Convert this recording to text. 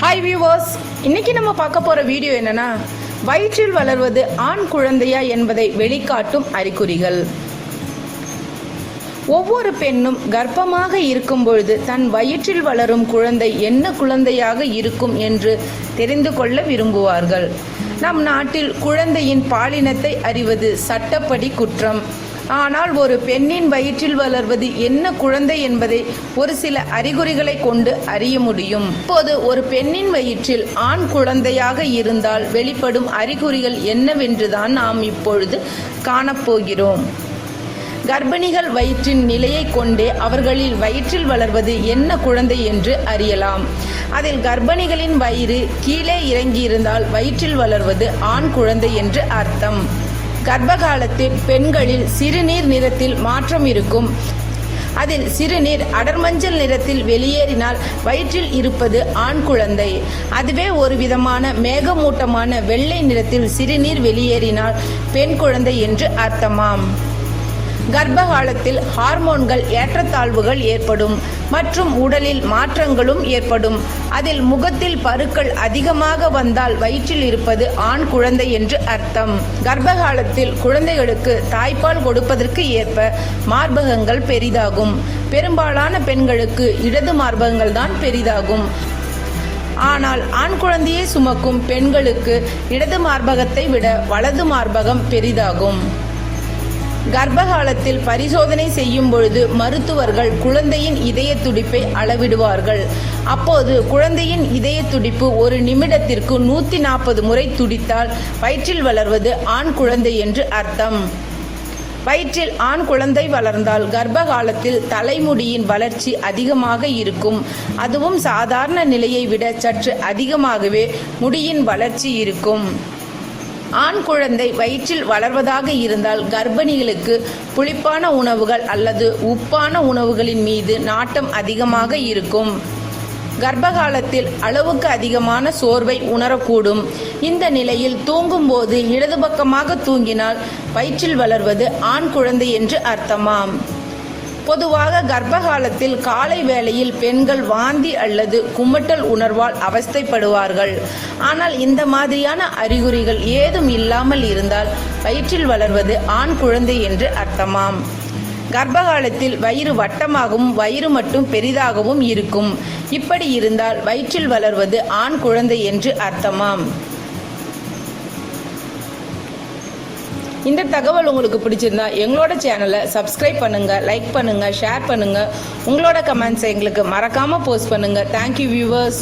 Hi viewers இன்னைக்கு நம்ம பார்க்க போற வீடியோ என்னன்னா வயிற்றில் வளர்வது ஆண் குழந்தையா என்பதை வெளிக்காட்டும் அறிகுறிகள். ஒவ்வொரு பெண்ணும் கர்ப்பமாக இருக்கும் பொழுது தன் வயிற்றில் வளரும் குழந்தை என்ன குழந்தையாக இருக்கும் என்று தெரிந்து கொள்ள விரும்புவார்கள். நம் நாட்டில் குழந்தையின் பாலினத்தை அறிவது சட்டப்படி குற்றம். ஆனால் ஒரு பெண்ணின் வயிற்றில் வளர்வது என்ன குழந்தை என்பதை ஒரு சில அறிகுறிகளை கொண்டு அறிய முடியும். இப்போது ஒரு பெண்ணின் வயிற்றில் ஆண் குழந்தையாக இருந்தால் வெளிப்படும் அறிகுறிகள் என்னவென்றுதான் நாம் இப்பொழுது காணப்போகிறோம். கர்ப்பிணிகள் வயிற்றின் நிலையை கொண்டே அவர்களில் வயிற்றில் வளர்வது என்ன குழந்தை என்று அறியலாம். அதில் கர்ப்பிணிகளின் வயிறு கீழே இறங்கியிருந்தால் வயிற்றில் வளர்வது ஆண் குழந்தை என்று அர்த்தம். கர்ப்பகாலத்தில் பெண்களில் சிறுநீர் நிறத்தில் மாற்றம் இருக்கும். அதில் சிறுநீர் அடர்மஞ்சள் நிறத்தில் வெளியேறினால் வயிற்றில் இருப்பது ஆண் குழந்தை. அதுவே ஒரு விதமான மேகமூட்டமான வெள்ளை நிறத்தில் சிறுநீர் வெளியேறினால் பெண் குழந்தை என்று அர்த்தமாம். கர்ப்ப காலத்தில் ஹார்மோன்கள் ஏற்றத்தாழ்வுகள் ஏற்படும் மற்றும் உடலில் மாற்றங்களும் ஏற்படும். அதில் முகத்தில் பருக்கள் அதிகமாக வந்தால் வயிற்றில் இருப்பது ஆண் குழந்தை என்று அர்த்தம். கர்ப்ப காலத்தில் குழந்தைகளுக்கு தாய்ப்பால் கொடுப்பதற்கு ஏற்ப மார்பகங்கள் பெரிதாகும். பெரும்பாலான பெண்களுக்கு இடது மார்பகங்கள் தான் பெரிதாகும். ஆனால் ஆண் குழந்தையை சுமக்கும் பெண்களுக்கு இடது மார்பகத்தை விட வலது மார்பகம் பெரிதாகும். கர்ப்பகாலத்தில் பரிசோதனை செய்யும் பொழுது மருத்துவர்கள் குழந்தையின் இதய துடிப்பை அளவிடுவார்கள். அப்போது குழந்தையின் இதய துடிப்பு ஒரு நிமிடத்திற்கு நூற்றி நாற்பது முறை துடித்தால் வயிற்றில் வளர்வது ஆண் குழந்தை என்று அர்த்தம். வயிற்றில் ஆண் குழந்தை வளர்ந்தால் கர்ப்ப காலத்தில் தலைமுடியின் வளர்ச்சி அதிகமாக இருக்கும். அதுவும் சாதாரண நிலையை விட சற்று அதிகமாகவே முடியின் வளர்ச்சி இருக்கும். ஆண் குழந்தை வயிற்றில் வளர்வதாக இருந்தால் கர்ப்பிணிகளுக்கு புளிப்பான உணவுகள் அல்லது உப்பான உணவுகளின் மீது நாட்டம் அதிகமாக இருக்கும். கர்ப்பகாலத்தில் அளவுக்கு அதிகமான சோர்வை உணரக்கூடும். இந்த நிலையில் தூங்கும்போது இடது பக்கமாக தூங்கினால் வயிற்றில் வளர்வது ஆண் குழந்தை என்று அர்த்தமாம். பொதுவாக கர்ப்ப காலத்தில் காலை வேளையில் பெண்கள் வாந்தி அல்லது குமட்டல் உணர்வால் அவஸ்தைப்படுவார்கள். ஆனால் இந்த மாதிரியான அறிகுறிகள் ஏதும் இல்லாமல் இருந்தால் வயிற்றில் வளர்வது ஆண் குழந்தை என்று அர்த்தமாம். கர்ப்பகாலத்தில் வயிறு வட்டமாகவும் வயிறு மட்டும் பெரிதாகவும் இருக்கும். இப்படி இருந்தால் வயிற்றில் வளர்வது ஆண் குழந்தை என்று அர்த்தமாம். இந்த தகவல் உங்களுக்கு பிடிச்சிருந்தா எங்களோட சேனலை சப்ஸ்கிரைப் பண்ணுங்க லைக் பண்ணுங்க ஷேர் பண்ணுங்க. உங்களோட கமெண்ட்ஸை எங்களுக்கு மறக்காம போஸ்ட் பண்ணுங்க. Thank you viewers